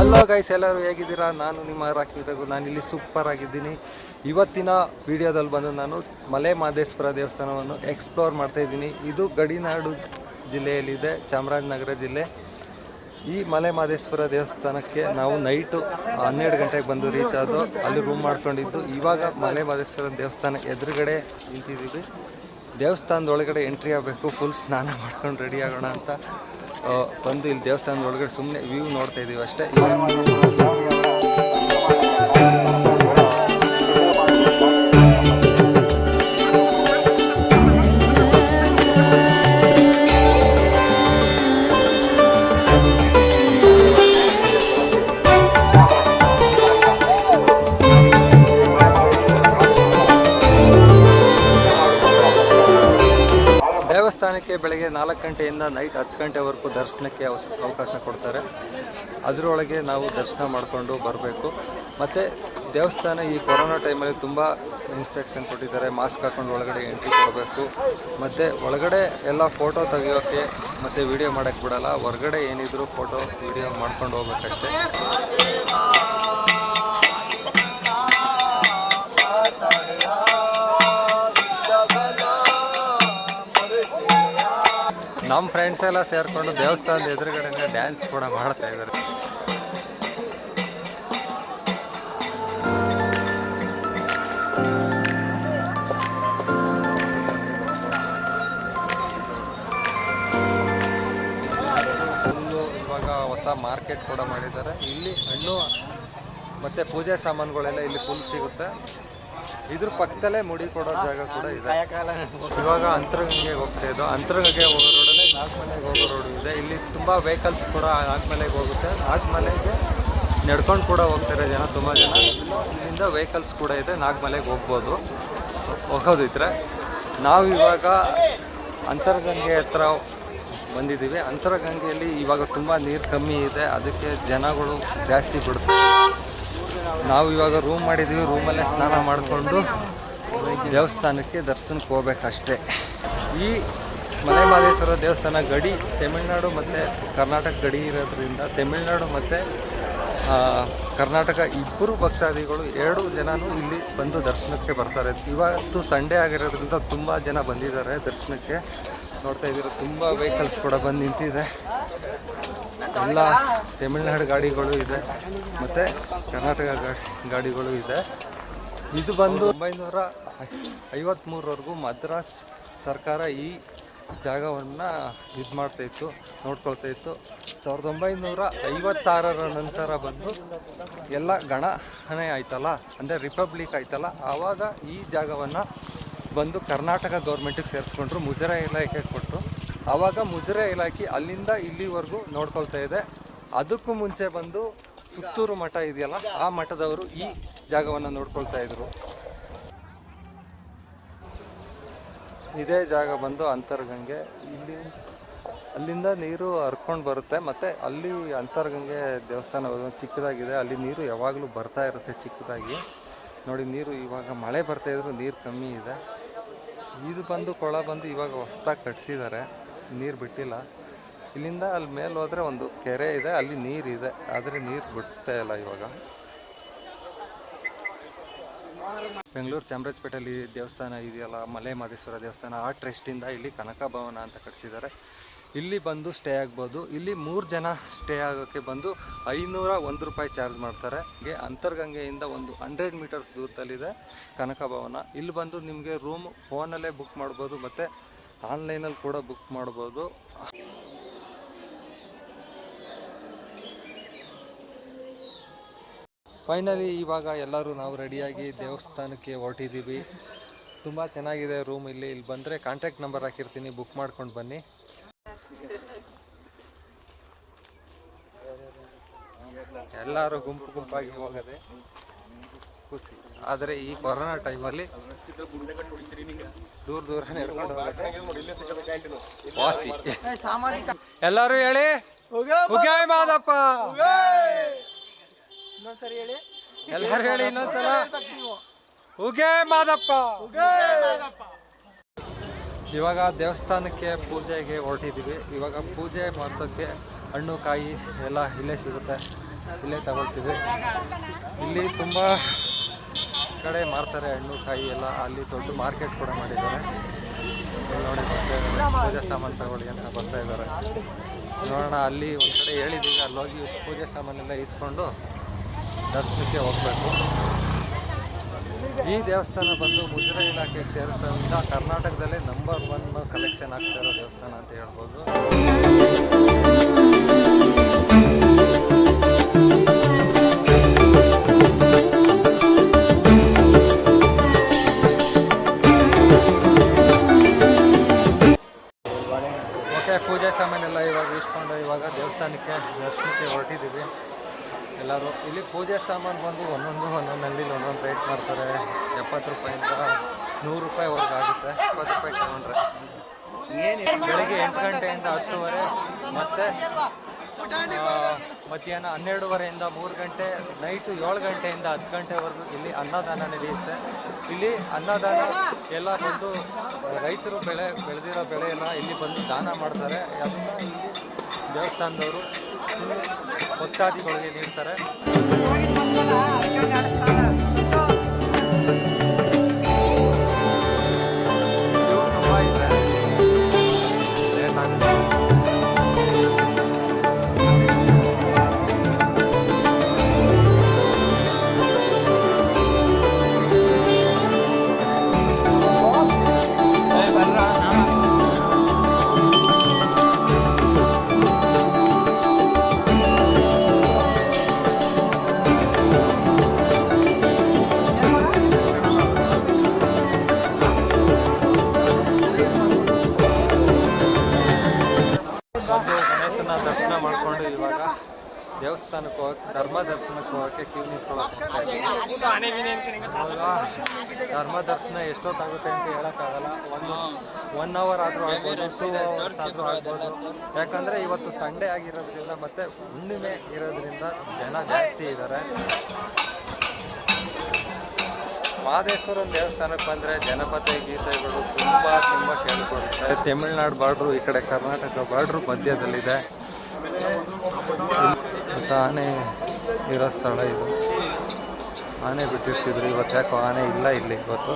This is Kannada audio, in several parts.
ಹಲೋ ಗೈಸ್ ಎಲ್ಲರೂ ಹೇಗಿದ್ದೀರಾ? ನಾನು ನಿಮ್ಮ ರಾಕಿ ನಾನು ಇಲ್ಲಿ ಸೂಪರ್ ಆಗಿದ್ದೀನಿ. ಇವತ್ತಿನ ವಿಡಿಯೋದಲ್ಲಿ ಬಂದು ನಾನು ಮಲೆ ಮಹದೇಶ್ವರ ದೇವಸ್ಥಾನವನ್ನು ಎಕ್ಸ್ಪ್ಲೋರ್ ಮಾಡ್ತಾ ಇದ್ದೀನಿ. ಇದು ಗಡಿನಾಡು ಜಿಲ್ಲೆಯಲ್ಲಿದೆ, ಚಾಮರಾಜನಗರ ಜಿಲ್ಲೆ. ಈ ಮಲೆ ಮಹದೇಶ್ವರ ದೇವಸ್ಥಾನಕ್ಕೆ ನಾವು ನೈಟು ಹನ್ನೆರಡು ಗಂಟೆಗೆ ಬಂದು ರೀಚ್ ಆದು ಅಲ್ಲಿ ರೂಮ್ ಮಾಡ್ಕೊಂಡಿದ್ದು. ಇವಾಗ ಮಲೆ ಮಹದೇಶ್ವರ ದೇವಸ್ಥಾನ ಎದುರುಗಡೆ ನಿಂತಿದ್ದೀವಿ. ದೇವಸ್ಥಾನದೊಳಗಡೆ ಎಂಟ್ರಿ ಆಗಬೇಕು ಫುಲ್ ಸ್ನಾನ ಮಾಡ್ಕೊಂಡು ರೆಡಿ ಆಗೋಣ ಅಂತ. ಬಂದು ಇಲ್ಲಿ ದೇವಸ್ಥಾನದ ಒಳಗಡೆ ಸುಮ್ಮನೆ ವ್ಯೂ ನೋಡ್ತಾ ಇದ್ದೀವಿ ಅಷ್ಟೇ. ದೇವಸ್ಥಾನಕ್ಕೆ ಬೆಳಗ್ಗೆ ನಾಲ್ಕು ಗಂಟೆಯಿಂದ ನೈಟ್ ಹತ್ತು ದರ್ಶನಕ್ಕೆ ಅವಕಾಶ ಕೊಡ್ತಾರೆ. ಅದರೊಳಗೆ ನಾವು ದರ್ಶನ ಮಾಡಿಕೊಂಡು ಬರಬೇಕು. ಮತ್ತು ದೇವಸ್ಥಾನ ಈ ಕೊರೋನಾ ಟೈಮಲ್ಲಿ ತುಂಬ ಇನ್ಸ್ಟ್ರಕ್ಷನ್ ಕೊಟ್ಟಿದ್ದಾರೆ. ಮಾಸ್ಕ್ ಹಾಕೊಂಡು ಒಳಗಡೆ ಎಂಟ್ರಿ ಕೊಡಬೇಕು. ಮತ್ತು ಒಳಗಡೆ ಎಲ್ಲ ಫೋಟೋ ತೆಗಿಯೋಕ್ಕೆ ಮತ್ತು ವಿಡಿಯೋ ಮಾಡೋಕ್ಕೆ ಬಿಡೋಲ್ಲ. ಹೊರಗಡೆ ಏನಿದ್ರು ಫೋಟೋ, ವಿಡಿಯೋ ಮಾಡ್ಕೊಂಡು ಹೋಗ್ಬೇಕಷ್ಟೇ. ನಮ್ಮ ಫ್ರೆಂಡ್ಸ್ ಎಲ್ಲ ಸೇರಿಕೊಂಡು ದೇವಸ್ಥಾನದ ಎದುರುಗಡೆ ಡ್ಯಾನ್ಸ್ ಕೂಡ ಮಾಡ್ತಾ ಇದ್ದಾರೆ ಫುಲ್ಲು ಇವಾಗ ಹೊಸ ಮಾರ್ಕೆಟ್ ಕೂಡ ಮಾಡಿದ್ದಾರೆ. ಇಲ್ಲಿ ಹಣ್ಣು ಮತ್ತೆ ಪೂಜೆ ಸಾಮಾನುಗಳೆಲ್ಲ ಇಲ್ಲಿ ಫುಲ್ ಸಿಗುತ್ತೆ. ಇದ್ರ ಪಕ್ಕದಲ್ಲೇ ಮುಡಿ ಕೊಡೋ ಜಾಗ ಕೂಡ ಇದೆ. ಇವಾಗ ಅಂತರಗಂಗೆ ಹೋಗ್ತಾ ಇದ್ದು ಅಂತರಗಂಗೆ ಹೋಗೋ ನಾಲ್ಕಮಲೆಗೆ ಹೋಗೋ ರೋಡ್ ಇದೆ. ಇಲ್ಲಿ ತುಂಬ ವೆಹಿಕಲ್ಸ್ ಕೂಡ ನಾಗಮಲೆಗೆ ಹೋಗುತ್ತೆ. ನಾಗಮಲೆಗೆ ನಡ್ಕೊಂಡು ಕೂಡ ಹೋಗ್ತಾರೆ ಜನ, ತುಂಬ ಜನ. ಇಲ್ಲಿಂದ ವೆಹಿಕಲ್ಸ್ ಕೂಡ ಇದೆ. ನಾಗಮಲೆಗೆ ಹೋಗ್ಬೋದು. ಹೋಗೋದಿದ್ರೆ ನಾವು ಇವಾಗ ಅಂತರಗಂಗೆ ಹತ್ರ ಬಂದಿದ್ದೀವಿ. ಅಂತರಗಂಗೆಯಲ್ಲಿ ಇವಾಗ ತುಂಬ ನೀರು ಕಮ್ಮಿ ಇದೆ. ಅದಕ್ಕೆ ಜನಗಳು ಜಾಸ್ತಿ ಬಿಡ್ತಾರೆ. ನಾವು ಇವಾಗ ರೂಮ್ ಮಾಡಿದ್ದೀವಿ ರೂಮಲ್ಲೇ ಸ್ನಾನ ಮಾಡಿಕೊಂಡು ದೇವಸ್ಥಾನಕ್ಕೆ ದರ್ಶನಕ್ಕೆ ಹೋಗ್ಬೇಕಷ್ಟೇ. ಈ ಮಲೆ ಮಹದೇಶ್ವರ ದೇವಸ್ಥಾನ ಗಡಿ, ತಮಿಳುನಾಡು ಮತ್ತು ಕರ್ನಾಟಕ ಗಡಿ ಇರೋದ್ರಿಂದ ತಮಿಳುನಾಡು ಮತ್ತು ಕರ್ನಾಟಕ ಇಬ್ಬರು ಭಕ್ತಾದಿಗಳು ಎರಡು ಜನನೂ ಇಲ್ಲಿ ಬಂದು ದರ್ಶನಕ್ಕೆ ಬರ್ತಾರೆ. ಇವತ್ತು ಸಂಡೇ ಆಗಿರೋದ್ರಿಂದ ತುಂಬ ಜನ ಬಂದಿದ್ದಾರೆ ದರ್ಶನಕ್ಕೆ. ನೋಡ್ತಾ ಇದ್ದೀರ, ತುಂಬ ವೆಹಿಕಲ್ಸ್ ಕೂಡ ಬಂದು ನಿಂತಿದೆ. ಎಲ್ಲ ತಮಿಳ್ನಾಡು ಗಾಡಿಗಳು ಇದೆ, ಮತ್ತು ಕರ್ನಾಟಕ ಗಾಡಿ ಗಾಡಿಗಳು ಇದೆ. ಇದು ಬಂದು ಒಂಬೈನೂರ ಐವತ್ತ್ಮೂರವರೆಗೂ ಮದ್ರಾಸ್ ಸರ್ಕಾರ ಈ ಜಾಗವನ್ನು ಇದು ಮಾಡ್ತಾ ಇತ್ತು, ನೋಡ್ಕೊಳ್ತಾ ಇತ್ತು. ಸಾವಿರದ ಒಂಬೈನೂರ ಐವತ್ತಾರರ ನಂತರ ಬಂದು ಎಲ್ಲ ಗಣನೆ ಆಯ್ತಲ್ಲ, ಅಂದರೆ ರಿಪಬ್ಲಿಕ್ ಆಯ್ತಲ್ಲ, ಆವಾಗ ಈ ಜಾಗವನ್ನು ಬಂದು ಕರ್ನಾಟಕ ಗೌರ್ಮೆಂಟಿಗೆ ಸೇರಿಸ್ಕೊಂಡ್ರು ಮುಜರೆ ಇಲಾಖೆ ಕೊಟ್ಟರು ಆವಾಗ ಮುಜರೆ ಇಲಾಖೆ ಅಲ್ಲಿಂದ ಇಲ್ಲಿವರೆಗೂ ನೋಡ್ಕೊಳ್ತಾ ಇದೆ. ಅದಕ್ಕೂ ಮುಂಚೆ ಬಂದು ಸುತ್ತೂರು ಮಠ ಇದೆಯಲ್ಲ, ಆ ಮಠದವರು ಈ ಜಾಗವನ್ನು ನೋಡ್ಕೊಳ್ತಾ ಇದ್ರು. ಇದೇ ಜಾಗ ಬಂದು ಅಂತರ್ಗಂಗೆ ಇಲ್ಲಿ ಅಲ್ಲಿಂದ ನೀರು ಹರ್ಕೊಂಡು ಬರುತ್ತೆ, ಮತ್ತು ಅಲ್ಲಿ ಅಂತರ್ಗಂಗೆ ದೇವಸ್ಥಾನ ಚಿಕ್ಕದಾಗಿದೆ, ಅಲ್ಲಿ ನೀರು ಯಾವಾಗಲೂ ಬರ್ತಾ ಇರುತ್ತೆ ಚಿಕ್ಕದಾಗಿ. ನೋಡಿ, ನೀರು ಇವಾಗ ಮಳೆ ಬರ್ತಾ ಇದ್ರು ನೀರು ಕಮ್ಮಿ ಇದೆ. ಇದು ಬಂದು ಕೊಳ ಬಂದು ಇವಾಗ ಹೊಸ್ದಾಗಿ ಕಟ್ಸಿದ್ದಾರೆ, ನೀರು ಬಿಟ್ಟಿಲ್ಲ. ಇಲ್ಲಿಂದ ಅಲ್ಲಿ ಮೇಲೆ ಹೋದರೆ ಒಂದು ಕೆರೆ ಇದೆ, ಅಲ್ಲಿ ನೀರಿದೆ ಆದರೆ ನೀರು ಬಿಡ್ತಾ ಇಲ್ಲ ಇವಾಗ. ಬೆಂಗಳೂರು ಚಾಮರಾಜಪೇಟೆಯಲ್ಲಿ ದೇವಸ್ಥಾನ ಇದೆಯಲ್ಲ ಮಲೆ ಮಹದೇಶ್ವರ ದೇವಸ್ಥಾನ, ಆ ಟ್ರಸ್ಟಿಂದ ಇಲ್ಲಿ ಕನಕ ಭವನ ಅಂತ ಕಟ್ಟಿಸಿದ್ದಾರೆ ಇಲ್ಲಿ ಬಂದು ಸ್ಟೇ ಆಗ್ಬೋದು. ಇಲ್ಲಿ ಮೂರು ಜನ ಸ್ಟೇ ಆಗೋಕ್ಕೆ ಬಂದು ಐನೂರ ಒಂದು ರೂಪಾಯಿ ಚಾರ್ಜ್ ಮಾಡ್ತಾರೆ. ಹಾಗೆ ಅಂತರ್ಗಂಗೆಯಿಂದ ಒಂದು ಹಂಡ್ರೆಡ್ ಮೀಟರ್ಸ್ ದೂರದಲ್ಲಿದೆ ಕನಕ ಭವನ. ಇಲ್ಲಿ ಬಂದು ನಿಮಗೆ ರೂಮ್ ಫೋನಲ್ಲೇ ಬುಕ್ ಮಾಡ್ಬೋದು, ಮತ್ತು ಆನ್ಲೈನಲ್ಲಿ ಕೂಡ ಬುಕ್ ಮಾಡ್ಬೋದು. ಫೈನಲಿ ಇವಾಗ ಎಲ್ಲರೂ ನಾವು ರೆಡಿಯಾಗಿ ದೇವಸ್ಥಾನಕ್ಕೆ ಹೊರಟಿದ್ದೀವಿ. ತುಂಬ ಚೆನ್ನಾಗಿದೆ ರೂಮ್ ಇಲ್ಲಿ. ಇಲ್ಲಿ ಬಂದರೆ ಕಾಂಟ್ಯಾಕ್ಟ್ ನಂಬರ್ ಹಾಕಿರ್ತೀನಿ. ಬುಕ್ ಮಾಡ್ಕೊಂಡು ಬನ್ನಿ. ಎಲ್ಲರೂ ಗುಂಪು ಗುಂಪಾಗಿ ಹೋಗದೆ ಖುಷಿ. ಆದರೆ ಈ ಕೊರೋನಾ ಟೈಮಲ್ಲಿ ದೂರ ದೂರ ವಾಸಿ ಎಲ್ಲರೂ ಹೇಳಿ. ಮಾದಪ್ಪ. ಇನ್ನೊಂದ್ಸರಿ ಹೇಳಿ. ಎಲ್ಲರೂ ಹೇಳಿ ಇನ್ನೊಂದ್ಸಲ. ಉಗೇ ಮಾದಪ್ಪ. ಇವಾಗ ದೇವಸ್ಥಾನಕ್ಕೆ ಪೂಜೆಗೆ ಹೊರಟಿದ್ದೀವಿ. ಇವಾಗ ಪೂಜೆ ಮಾಡ್ಸೋಕ್ಕೆ ಹಣ್ಣು ಕಾಯಿ ಎಲ್ಲ ಇಲ್ಲೇ ಸಿಗುತ್ತೆ. ಇಲ್ಲೇ ತಗೊಳ್ತೀವಿ. ಇಲ್ಲಿ ತುಂಬ ಕಡೆ ಮಾರ್ತಾರೆ ಹಣ್ಣು ಕಾಯಿ ಎಲ್ಲ. ಅಲ್ಲಿ ದೊಡ್ಡ ಮಾರ್ಕೆಟ್ ಕೂಡ ಮಾಡಿದ್ದಾರೆ. ನೋಡಿ ಪೂಜೆ ಸಾಮಾನು ತಗೊಳ್ಳಿ ಅಂತ ಬರ್ತಾ ಇದ್ದಾರೆ. ನೋಡೋಣ ಅಲ್ಲಿ ಒಂದು ಕಡೆ ಹೇಳಿದ್ದೀವಿ. ಅಲ್ಲಿ ಹೋಗಿ ಪೂಜೆ ಸಾಮಾನೆಲ್ಲ ಇಸ್ಕೊಂಡು ದರ್ಶನಕ್ಕೆ ಹೋಗಬೇಕು. ಈ ದೇವಸ್ಥಾನ ಬಂದು ಮುಜರಾ ಇಲಾಖೆಗೆ ಸೇರಿಸೋದ್ರಿಂದ ಕರ್ನಾಟಕದಲ್ಲೇ ನಂಬರ್ ಒನ್ ಕಲೆಕ್ಷನ್ ಆಗ್ತಾ ಇರೋ ದೇವಸ್ಥಾನ ಅಂತ ಹೇಳ್ಬೋದು. ಓಕೆ, ಪೂಜೆ ಸಾಮಾನೆಲ್ಲ ಇವಾಗ ಇಸ್ಕೊಂಡು ಇವಾಗ ದೇವಸ್ಥಾನಕ್ಕೆ ದರ್ಶನಕ್ಕೆ ಹೊರಟಿದ್ದೀವಿ. ಎಲ್ಲರೂ ಇಲ್ಲಿ ಪೂಜೆ ಸಾಮಾನು ಬಂದು ಒಂದೊಂದು ಒಂದೊಂದು ಅಂಗಡಿಲಿ ಒಂದೊಂದು ರೇಟ್ ಮಾಡ್ತಾರೆ. ಎಪ್ಪತ್ತು ರೂಪಾಯಿಂದ ನೂರು ರೂಪಾಯಿವರೆಗೆ ಆಗುತ್ತೆ. ಇಪ್ಪತ್ತು ರೂಪಾಯಿ ತಗೊಂಡ್ರೆ. ಬೆಳಿಗ್ಗೆ ಎಂಟು ಗಂಟೆಯಿಂದ ಹತ್ತುವರೆ, ಮತ್ತು ಮಧ್ಯಾಹ್ನ ಹನ್ನೆರಡುವರೆಯಿಂದ ಮೂರು ಗಂಟೆ ನೈಟು ಏಳು ಗಂಟೆಯಿಂದ ಹತ್ತು ಗಂಟೆವರೆಗೂ ಇಲ್ಲಿ ಅನ್ನದಾನ ನಡೆಯುತ್ತೆ. ಇಲ್ಲಿ ಅನ್ನದಾನ ಎಲ್ಲ ಬಂದು, ರೈತರು ಬೆಳೆ, ಬೆಳೆದಿರೋ ಬೆಳೆಯನ್ನು ಇಲ್ಲಿ ಬಂದು ದಾನ ಮಾಡ್ತಾರೆ. ಅದನ್ನು ಇಲ್ಲಿ ದೇವಸ್ಥಾನದವರು ಭಕ್ತಾದಿಗಳಿಗೆ ನೀಡ್ತಾರೆ ದೇವಸ್ಥಾನಕ್ಕೆ ಹೋಗಕ್ಕೆ ಧರ್ಮ ದರ್ಶನಕ್ಕೆ ಹೋಗಕ್ಕೆ ಕ್ಯೂ ನಿಂತ್ಕೊಳ್ಳೋಕೆ ಧರ್ಮ ದರ್ಶನ ಎಷ್ಟೊತ್ತಾಗುತ್ತೆ ಅಂತ ಹೇಳೋಕ್ಕಾಗಲ್ಲ. ಒಂದು ಒನ್ ಅವರ್ ಆದರೂ ಆಗ್ಬೋದು ಟೂ ಅವರ್ಸ್ ಆದರೂ ಆಗ್ಬೋದು. ಯಾಕಂದರೆ ಇವತ್ತು ಸಂಡೇ ಆಗಿರೋದ್ರಿಂದ ಮತ್ತು ಹುಣ್ಣಿಮೆ ಇರೋದ್ರಿಂದ ಜನ ಜಾಸ್ತಿ ಇದ್ದಾರೆ ಮಹದೇಶ್ವರನ ದೇವಸ್ಥಾನಕ್ಕೆ ಬಂದರೆ ಜನಪದ ಗೀತೆಗಳು ತುಂಬ ತುಂಬ ಕೇಳ್ಕೊಳ್ತಾರೆ. ತಮಿಳ್ನಾಡು ಬಾರ್ಡ್ರು ಈ ಕಡೆ ಕರ್ನಾಟಕ ಬಾರ್ಡ್ರು ಮಧ್ಯದಲ್ಲಿದೆ. ಆನೆ ಇರೋ ಸ್ಥಳ ಇದು. ಆನೆ ಬಿಟ್ಟಿರ್ತಿದ್ರು, ಇವತ್ತು ಯಾಕೋ ಆನೆ ಇಲ್ಲ ಇಲ್ಲಿ ಇವತ್ತು.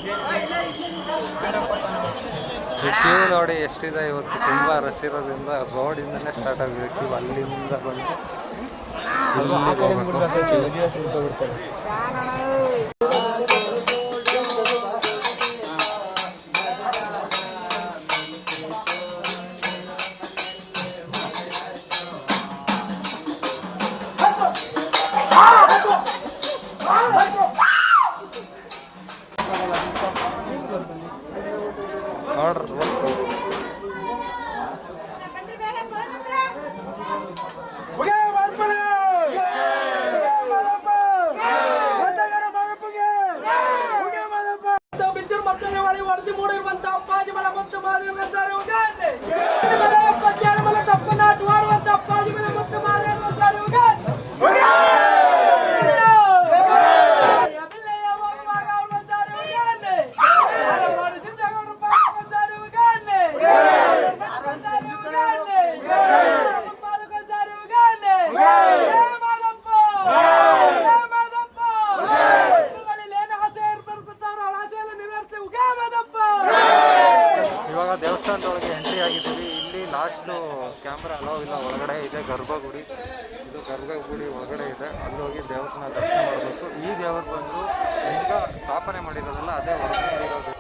ಕ್ಯೂ ನೋಡಿ ಎಷ್ಟಿದೆ ಇವತ್ತು, ತುಂಬ ರಶ್ ಇರೋದ್ರಿಂದ ರೋಡಿಂದನೇ ಸ್ಟಾರ್ಟ್ ಆಗಿದೆ, ಕ್ಯೂ ಅಲ್ಲಿಂದ ಬಂದು ಕ್ಯಾಮ್ರಾ ಅಲೋ, ಇಲ್ಲ, ಒಳಗಡೆ ಇದೆ, ಗರ್ಭಗುಡಿ. ಇದು ಗರ್ಭಗುಡಿ ಒಳಗಡೆ ಇದೆ. ಅಲ್ಲಿ ಹೋಗಿ ದೇವಸ್ಥಾನ ದರ್ಶನ ಮಾಡಬೇಕು. ಈ ದೇವರು ಬಂದು ಈಗ ಸ್ಥಾಪನೆ ಮಾಡಿರೋದಲ್ಲ, ಅದೇ ಹೊರಗಡೆ ಇರೋದು.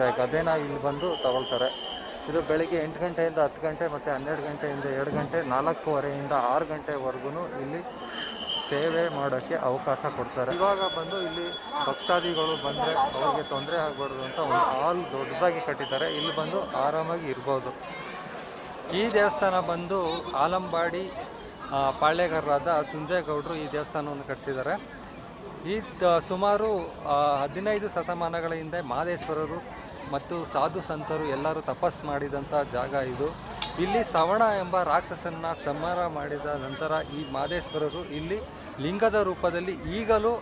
ಗದೆ ಅದೇನ ಇಲ್ಲಿ ಬಂದು ತಗೊಳ್ತಾರೆ. ಇದು ಬೆಳಿಗ್ಗೆ ಎಂಟು ಗಂಟೆಯಿಂದ ಹತ್ತು ಗಂಟೆ ಮತ್ತು ಹನ್ನೆರಡು ಗಂಟೆಯಿಂದ ಎರಡು ಗಂಟೆ, ನಾಲ್ಕೂವರೆಯಿಂದ ಆರು ಗಂಟೆವರೆಗೂ ಇಲ್ಲಿ ಸೇವೆ ಮಾಡೋಕ್ಕೆ ಅವಕಾಶ ಕೊಡ್ತಾರೆ. ಇವಾಗ ಬಂದು ಇಲ್ಲಿ ಭಕ್ತಾದಿಗಳು ಬಂದರೆ ಅವ್ರಿಗೆ ತೊಂದರೆ ಆಗಬಾರ್ದು ಅಂತ ಒಂದು ಹಾಲ್ ದೊಡ್ಡದಾಗಿ ಕಟ್ಟಿದ್ದಾರೆ. ಇಲ್ಲಿ ಬಂದು ಆರಾಮಾಗಿ ಇರ್ಬೋದು. ಈ ದೇವಸ್ಥಾನ ಬಂದು ಆಲಂಬಾಡಿ ಪಾಳ್ಯಗಾರರಾದ ಸುಂಜೇಗೌಡರು ಈ ದೇವಸ್ಥಾನವನ್ನು ಕಟ್ಟಿಸಿದ್ದಾರೆ. ಈ ಸುಮಾರು ಹದಿನೈದು ಶತಮಾನಗಳ ಹಿಂದೆ ಮಹದೇಶ್ವರರು ಮತ್ತು ಸಾಧು ಸಂತರು ಎಲ್ಲರೂ ತಪಸ್ ಮಾಡಿದಂಥ ಜಾಗ ಇದು. ಇಲ್ಲಿ ಸವಣ ಎಂಬ ರಾಕ್ಷಸನ್ನ ಸಂಹಾರ ಮಾಡಿದ ನಂತರ ಈ ಮಾದೇಶ್ವರರು ಇಲ್ಲಿ ಲಿಂಗದ ರೂಪದಲ್ಲಿ ಈಗಲೂ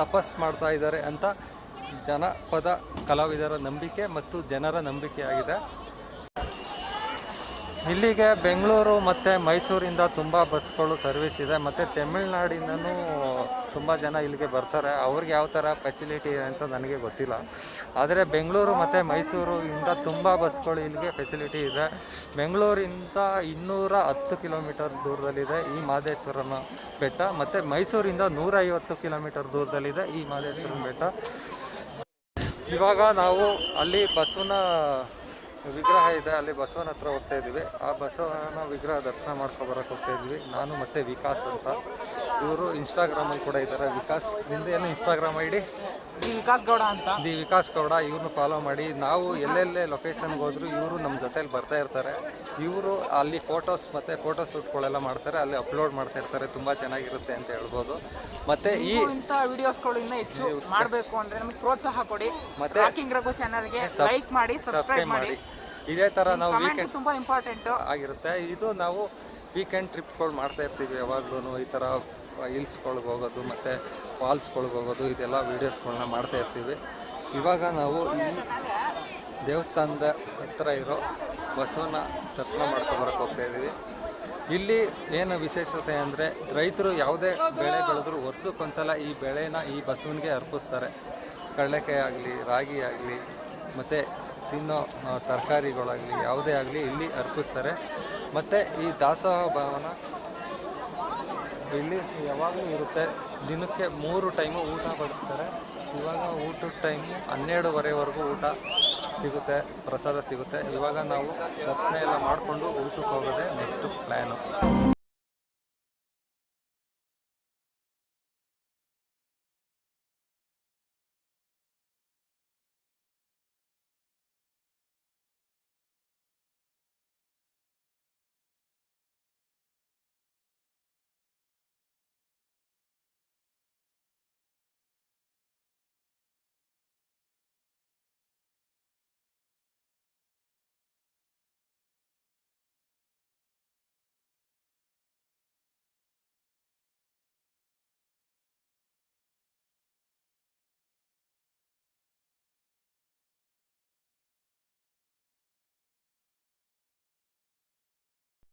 ತಪಸ್ ಮಾಡ್ತಾ ಇದ್ದಾರೆ ಅಂತ ಜನಪದ ಕಲಾವಿದರ ನಂಬಿಕೆ ಮತ್ತು ಜನರ ನಂಬಿಕೆಯಾಗಿದೆ. ಇಲ್ಲಿಗೆ ಬೆಂಗಳೂರು ಮತ್ತು ಮೈಸೂರಿಂದ ತುಂಬ ಬಸ್ಗಳು ಸರ್ವಿಸ್ ಇದೆ. ಮತ್ತು ತಮಿಳ್ನಾಡಿಂದನೂ ತುಂಬ ಜನ ಇಲ್ಲಿಗೆ ಬರ್ತಾರೆ. ಅವ್ರಿಗೆ ಯಾವ ಥರ ಫೆಸಿಲಿಟಿ ಇದೆ ಅಂತ ನನಗೆ ಗೊತ್ತಿಲ್ಲ. ಆದರೆ ಬೆಂಗಳೂರು ಮತ್ತು ಮೈಸೂರಿಂದ ತುಂಬ ಬಸ್ಗಳು ಇಲ್ಲಿಗೆ ಫೆಸಿಲಿಟಿ ಇದೆ. ಬೆಂಗಳೂರಿಂದ ಇನ್ನೂರ ಹತ್ತು ಕಿಲೋಮೀಟರ್ ದೂರದಲ್ಲಿದೆ ಈ ಮಾದೇಶ್ವರನ ಬೆಟ್ಟ. ಮತ್ತು ಮೈಸೂರಿಂದ ನೂರೈವತ್ತು ಕಿಲೋಮೀಟರ್ ದೂರದಲ್ಲಿದೆ ಈ ಮಾದೇಶ್ವರನ ಬೆಟ್ಟ. ಇವಾಗ ನಾವು ಅಲ್ಲಿ ಬಸವನ ವಿಗ್ರಹ ಇದೆ, ಅಲ್ಲಿ ಬಸವನ ಹತ್ರ ಹೋಗ್ತಾ ಇದ್ದೀವಿ. ಆ ಬಸವನ ವಿಗ್ರಹ ದರ್ಶನ ಮಾಡ್ಕೊ ಬರಕ್ಕೆ ಹೋಗ್ತಾ ಇದ್ವಿ ನಾನು ಮತ್ತೆ ವಿಕಾಸ್ ಅಂತ. ಇವರು ಇನ್ಸ್ಟಾಗ್ರಾಮಲ್ಲಿ ಕೂಡ ಇದ್ದಾರೆ. ವಿಕಾಸ್ನಿಂದ ಏನು Instagram I D Vikas Gowda ಅಂತ. ದಿ ವಿಕಾಸ್ ಗೌಡ ಇವ್ರನ್ನ ಫಾಲೋ ಮಾಡಿ ನಾವು ಎಲ್ಲೆಲ್ಲೇ ಲೊಕೇಶನ್ಗೆ ಹೋದ್ರು ಇವರು ನಮ್ಮ ಜೊತೆಲಿ ಬರ್ತಾ ಇರ್ತಾರೆ. ಇವರು ಅಲ್ಲಿ ಫೋಟೋಸ್ ಮತ್ತು ಫೋಟೋ ಶೂಟ್ಗಳೆಲ್ಲ ಮಾಡ್ತಾರೆ ಅಲ್ಲಿ ಅಪ್ಲೋಡ್ ಮಾಡ್ತಾ ಇರ್ತಾರೆ ತುಂಬ ಚೆನ್ನಾಗಿರುತ್ತೆ ಅಂತ ಹೇಳ್ಬೋದು. ಮತ್ತು ಈ ಇಂಥ ವಿಡಿಯೋಸ್ಗಳು ಇನ್ನೂ ಹೆಚ್ಚು ಮಾಡಬೇಕು ಅಂದ್ರೆ ನಮಗೆ ಪ್ರೋತ್ಸಾಹ ಕೊಡಿ. ಮತ್ತೆ ರಾಕಿಂಗ್ ರಘು ಚಾನಲ್ಗೆ ಲೈಕ್ ಮಾಡಿ ಸಬ್ಸ್ಕ್ರೈಬ್ ಮಾಡಿ. ಇದೇ ಥರ ನಾವು ವೀಕೆಂಡ್ ತುಂಬಾ ಇಂಪಾರ್ಟೆಂಟ್ ಆಗಿರುತ್ತೆ. ಇದು ನಾವು ವೀಕೆಂಡ್ ಟ್ರಿಪ್ಗಳು ಮಾಡ್ತಾ ಇರ್ತೀವಿ ಯಾವಾಗ್ಲೂ ಈ ಥರ ಹಿಲ್ಸ್ಗಳ್ಗೆ ಹೋಗೋದು, ಮತ್ತು ಫಾಲ್ಸ್ಗಳ್ಗೆ ಹೋಗೋದು, ಇದೆಲ್ಲ ವೀಡಿಯೋಸ್ಗಳನ್ನ ಮಾಡ್ತಾ ಇರ್ತೀವಿ. ಇವಾಗ ನಾವು ಈ ದೇವಸ್ಥಾನದ ಹತ್ತಿರ ಇರೋ ಬಸವನ ದರ್ಶನ ಮಾಡ್ಕೊಂಬರಕ್ಕೆ ಹೋಗ್ತಾ ಇದ್ದೀವಿ. ಇಲ್ಲಿ ಏನು ವಿಶೇಷತೆ ಅಂದರೆ ರೈತರು ಯಾವುದೇ ಬೆಳೆ ಬೆಳೆದ್ರು ವರ್ಷಕ್ಕೊಂದ್ಸಲ ಈ ಬೆಳೆನ ಈ ಬಸವನಿಗೆ ಅರ್ಪಿಸ್ತಾರೆ. ಕಡಲೆಕಾಯಿ ಆಗಲಿ, ರಾಗಿ ಆಗಲಿ, ಮತ್ತು ತಿನ್ನೋ ತರಕಾರಿಗಳಾಗಲಿ, ಯಾವುದೇ ಆಗಲಿ ಇಲ್ಲಿ ಅರ್ಪಿಸ್ತಾರೆ. ಮತ್ತು ಈ ದಾಸೋಹ ಭವನ ಇಲ್ಲಿ ಯಾವಾಗಲೂ ಇರುತ್ತೆ. ದಿನಕ್ಕೆ ಮೂರು ಟೈಮು ಊಟ ಬಡಿಸ್ತಾರೆ. ಇವಾಗ ಊಟದ ಟೈಮು ಹನ್ನೆರಡುವರೆವರೆಗೂ ಊಟ ಸಿಗುತ್ತೆ, ಪ್ರಸಾದ ಸಿಗುತ್ತೆ. ಇವಾಗ ನಾವು ದರ್ಶನ ಎಲ್ಲ ಮಾಡಿಕೊಂಡು ಊಟಕ್ಕೆ ಹೋಗೋದೇ ನೆಕ್ಸ್ಟ್ ಪ್ಲ್ಯಾನು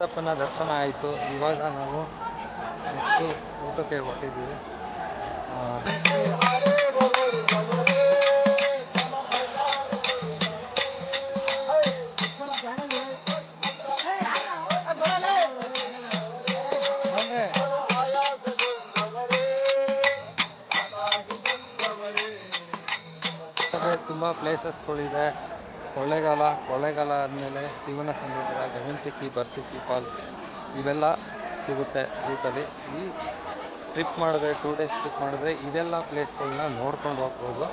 ಅಪ್ಪನ ದರ್ಶನ ಆಯಿತು. ಇವಾಗ ನಾವು ನೆಕ್ಸ್ಟು ಊಟಕ್ಕೆ ಹೊರಟಿದ್ದೀವಿ ತುಂಬ ಪ್ಲೇಸಸ್ಗಳಿದೆ ಕೊಳ್ಳೇಗಾಲ ಕೊಳ್ಳೇಗಾಲ ಆದಮೇಲೆ ಶಿವನ ಸಮುದ್ರ ಗಗನಚುಕ್ಕಿ ಭರಚುಕ್ಕಿ ಫಾಲ್ಸ್ ಇವೆಲ್ಲ ಸಿಗುತ್ತೆ ರೂಟಲ್ಲಿ. ಈ ಟ್ರಿಪ್ ಮಾಡಿದ್ರೆ ಟೂ ಡೇಸ್ ಟ್ರಿಪ್ ಮಾಡಿದ್ರೆ ಇದೆಲ್ಲ ಪ್ಲೇಸ್ಗಳನ್ನ ನೋಡ್ಕೊಂಡು ಹೋಗ್ಬೋದು.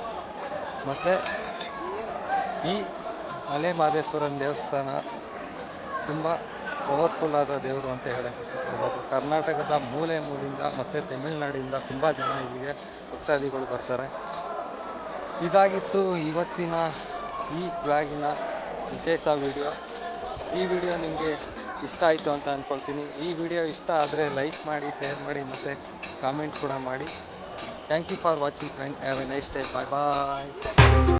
ಮತ್ತು ಈ ಮಲೆ ಮಹದೇಶ್ವರನ ದೇವಸ್ಥಾನ ತುಂಬ ಪವರ್ಫುಲ್ ಆದ ದೇವರು ಅಂತ ಇಷ್ಟಪಡ್ಬೋದು. ಕರ್ನಾಟಕದ ಮೂಲೆ ಮೂಲಿಂದ ಮತ್ತು ತಮಿಳುನಾಡಿಂದ ತುಂಬ ಜನ ಇಲ್ಲಿಗೆ ಭಕ್ತಾದಿಗಳು ಬರ್ತಾರೆ. ಇದಾಗಿತ್ತು ಇವತ್ತಿನ ಈ ಬ್ಯಾಗಿನ ವಿಶೇಷ ವಿಡಿಯೋ ಈ ವಿಡಿಯೋ ನಿಮಗೆ ಇಷ್ಟ ಆಯಿತು ಅಂತ ಅಂದ್ಕೊಳ್ತೀನಿ ಈ ವಿಡಿಯೋ ಇಷ್ಟ ಆದರೆ ಲೈಕ್ ಮಾಡಿ ಶೇರ್ ಮಾಡಿ ಮತ್ತು ಕಾಮೆಂಟ್ ಕೂಡ ಮಾಡಿ. Thank you for watching friend have a nice day bye bye